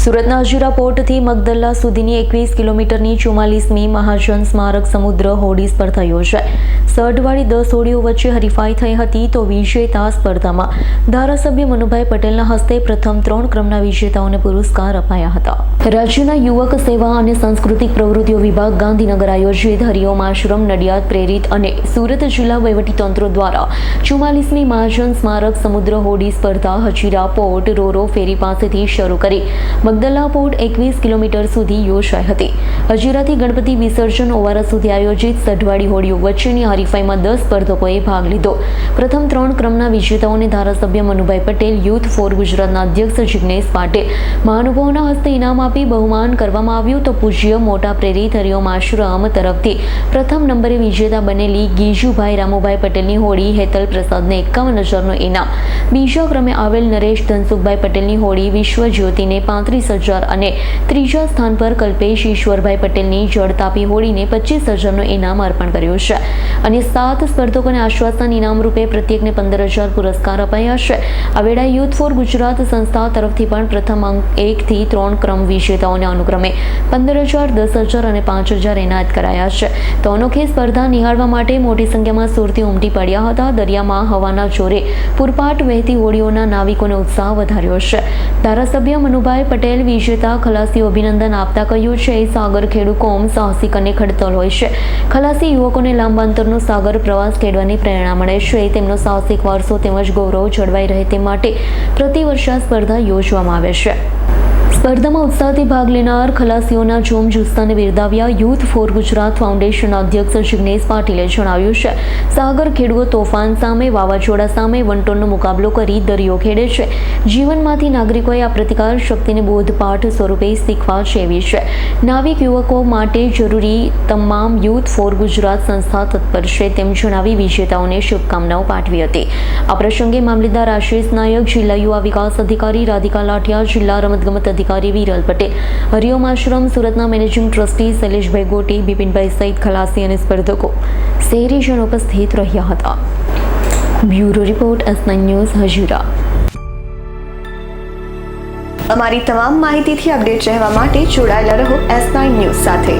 સુરતના હજીરા પોર્ટથી મગદલ્લા સુધીની એકવીસ કિલોમીટરની ચુમ્માલીસમી મહાજન સ્મારક સમુદ્ર હોડી સ્પર્ધા યોજાઈ સઢવાળી દસ હોડીઓ વચ્ચે હરીફાઈ થઈ હતી તો વિજેતા સ્પર્ધામાં ધારાસભ્ય મનુભાઈ પટેલના હસ્તે પ્રથમ ત્રણ ક્રમના વિજેતાઓને પુરસ્કાર અપાયા હતા. રાજ્યના યુવક સેવા અને સાંસ્કૃતિક પ્રવૃત્તિઓ વિભાગ ગાંધીનગર આયોજિત હરિઓમ આશ્રમ નડિયાદ પ્રેરિત અને સુરત જિલ્લા વહીવટીતંત્ર દ્વારા ચુમ્માલીસમી મહાજન સ્મારક સમુદ્ર હોડી સ્પર્ધા હજીરા પોર્ટ રોરો ફેરી પાસેથી શરૂ કરી મગદલ્લા પોર્ટ એકવીસ કિલોમીટર સુધી યોજાઈ હતી. હજીરાથી ગણપતિ વિસર્જન ઓવારા સુધી આયોજિત સઢવાડી હોડીઓ વચ્ચેની હરીફાઈમાં દસ સ્પર્ધકોએ ભાગ લીધો. પ્રથમ ત્રણ ક્રમના વિજેતાઓને ધારાસભ્ય મનુભાઈ પટેલ, યુથ ફોર ગુજરાતના અધ્યક્ષ જિગ્નેશ પાટીલ. મહાનુભાવોના હસ્તે ઇનામ આપી બહુમાન કરવામાં આવ્યું તો પૂજ્ય મોટા પ્રેરિત હરિઓમ આશ્રમ તરફથી. પ્રથમ નંબરે વિજેતા બનેલી ગીજુભાઈ રામુભાઈ પટેલની હોડી હેતલ પ્રસાદને એકાવન હજારનું ઇનામ. બીજા ક્રમે આવેલ નરેશ ધનસુખભાઈ પટેલની હોડી વિશ્વ જ્યોતિને પાંત્રીસ હજાર અને ત્રીજા સ્થાન પર કલ્પેશ ઈશ્વરભાઈ પટેલની જળતાપી હોળીને પચીસ હજારનું ઇનામ અર્પણ કર્યું છે. અને સાત સ્પર્ધકોને આશ્વાસન ઇનામ રૂપે પ્રત્યેકને પંદર હજાર પુરસ્કાર અપાયા છે. આ યુથ ફોર ગુજરાત સંસ્થા તરફથી પણ પ્રથમ અંક એકથી ત્રણ ક્રમ વિજેતાઓને અનુક્રમે પંદર હજાર, દસ હજાર અને પાંચ હજાર એનાયત કરાયા છે. તો અનોખી સ્પર્ધા નિહાળવા માટે મોટી સંખ્યામાં સુરતી ઉમટી પડ્યા હતા. દરિયામાં હવાના જોરે પૂરપાટ વહેતી હોડીઓના નાવિકોને ઉત્સાહ વધાર્યો છે. ધારાસભ્ય મનુભાઈ પટેલ વિજેતા ખલાસીઓ અભિનંદન આપતા કહ્યું છે સાગર ખેડુ કોમ સાહસિક અને ખડતલ હોય છે. ખલાસી યુવકોને લાંબા અંતરનો સાગર પ્રવાસ ખેડવાની પ્રેરણા મળે છે. તેમનો સાહસિક વારસો તેમજ ગૌરવ જળવાઈ રહે તે માટે પ્રતિવર્ષા સ્પર્ધા યોજવામાં આવે છે. સ્પર્ધામાં ઉત્સાહથી ભાગ લેનાર ખલાસીઓના જોમ જુસ્સાને બિરદાવ્યા યુથ ફોર ગુજરાત ફાઉન્ડેશનના અધ્યક્ષ જિગ્નેશ પાટીલે જણાવ્યું છે. સાગર ખેડૂતો તોફાન સામે, વાવાઝોડા સામે વંટોળનો મુકાબલો કરી દરિયો ખેડે છે. જીવનમાંથી નાગરિકોએ આ પ્રતિકાર શક્તિને બોધપાઠ સ્વરૂપે શીખવા જેવી છે. નાવિક યુવકો માટે જરૂરી તમામ યુથ ફોર ગુજરાત સંસ્થા તત્પર છે તેમ જણાવી વિજેતાઓને શુભકામનાઓ પાઠવી હતી. આ પ્રસંગે મામલેદાર આશિષ નાયક, જિલ્લા યુવા વિકાસ અધિકારી રાધિકા લાઠિયા, જિલ્લા રમતગમત અધિકારી વિરલ પટેલ. હરિઓમ આશ્રમ સુરતના મેનેજિંગ ટ્રસ્ટી શૈલેષભાઈ ગોટી, બિપિનભાઈ સહિત ખલાસી અને સ્પર્ધકો શહેરીજનો ઉપસ્થિત રહ્યા હતા. Bureau report S news Hajira. અમારી તમામ માહિતીથી અપડેટ રહેવા માટે જોડાયેલા રહો એસ ન્યૂઝ સાથે.